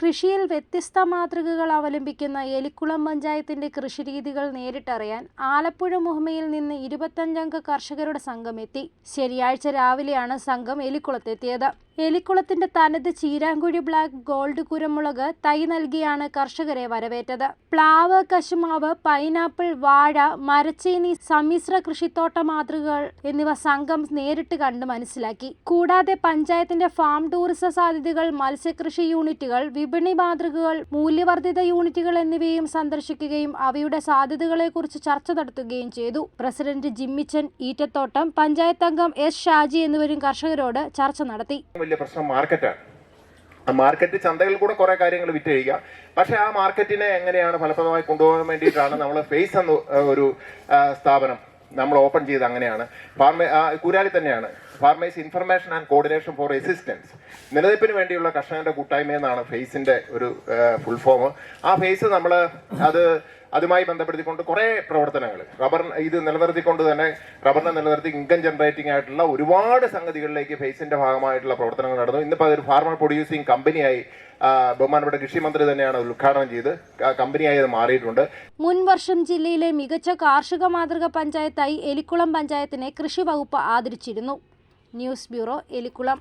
കൃഷിയിൽ വ്യത്യസ്ത മാതൃകകൾ അവലംബിക്കുന്ന എലിക്കുളം പഞ്ചായത്തിന്റെ കൃഷിരീതികൾ നേരിട്ടറിയാൻ ആലപ്പുഴ മുഹമ്മയിൽ നിന്ന് ഇരുപത്തഞ്ചംഗ കർഷകരുടെ സംഘം എത്തി. ശനിയാഴ്ച രാവിലെയാണ് സംഘം എലിക്കുളത്തെത്തിയത്. എലിക്കുളത്തിന്റെ തനത് ചീരാങ്കുഴി ബ്ലാക്ക് ഗോൾഡ് കുരുമുളക് തൈ നൽകിയാണ് കർഷകരെ വരവേറ്റത്. പ്ലാവ് കശുമാവ് പൈനാപ്പിൾ വാഴ മരച്ചീനി സമ്മിശ്ര കൃഷിത്തോട്ട മാതൃകകൾ എന്നിവ സംഘം നേരിട്ട് കണ്ട് മനസ്സിലാക്കി. കൂടാതെ പഞ്ചായത്തിന്റെ ഫാം ടൂറിസ സാധ്യതകൾ മത്സ്യകൃഷി യൂണിറ്റുകൾ വിപണി മാതൃകകൾ മൂല്യവർദ്ധിത യൂണിറ്റുകൾ എന്നിവയും സന്ദർശിക്കുകയും അവയുടെ സാധ്യതകളെക്കുറിച്ച് ചർച്ച നടത്തുകയും ചെയ്തു. പ്രസിഡന്റ് ജിമ്മിച്ചൻ ഈറ്റത്തോട്ടം പഞ്ചായത്ത് അംഗം എസ് ഷാജി എന്നിവരും കർഷകരോട് ചർച്ച നടത്തി. വലിയ പ്രശ്നം മാർക്കറ്റാണ് ആ മാർക്കറ്റ് ചന്തകളിൽ കൂടെ കുറെ കാര്യങ്ങൾ വിറ്റഴിക്കുക പക്ഷെ ആ മാർക്കറ്റിനെ എങ്ങനെയാണ് ഫലപ്രദമായി കൊണ്ടുപോകാൻ വേണ്ടിയിട്ടാണ് നമ്മൾ ഫേസ് എന്ന ഒരു സ്ഥാപനം നമ്മൾ ഓപ്പൺ ചെയ്ത് അങ്ങനെയാണ്. ഫാർമേ കുരാലി തന്നെയാണ്. Farmers information and coordination for assistance നിലനിൽപ്പിന് വേണ്ടിയുള്ള കർഷകന്റെ കൂട്ടായ്മ എന്നാണ് ഫേസിന്റെ ഒരു ഫുൾ ഫോം ആ ഫേസ് നമ്മൾ അത് അതുമായി ബന്ധപ്പെടുത്തിക്കൊണ്ട് കുറേ പ്രവർത്തനങ്ങൾ. റബ്ബർ ഇത് നിലനിർത്തിക്കൊണ്ട് തന്നെ റബ്ബറിനെ നിലനിർത്തി ഇൻകം ജനറേറ്റിംഗ് ആയിട്ടുള്ള ഒരുപാട് സംഗതികളിലേക്ക് ഫേസിന്റെ ഭാഗമായിട്ടുള്ള പ്രവർത്തനങ്ങൾ നടന്നു. ഇന്നിപ്പോൾ അതൊരു ഫാർമർ പ്രൊഡ്യൂസിംഗ് കമ്പനിയായി ബഹുമാനപ്പെട്ട കൃഷി മന്ത്രി തന്നെയാണ് ഉദ്ഘാടനം ചെയ്ത് കമ്പനിയായി അത് മാറിയിട്ടുണ്ട്. മുൻ വർഷം ജില്ലയിലെ മികച്ച കാർഷിക മാതൃക പഞ്ചായത്തായി എലിക്കുളം പഞ്ചായത്തിനെ കൃഷി വകുപ്പ് ആദരിച്ചിരുന്നു. News bureau Elikkulam.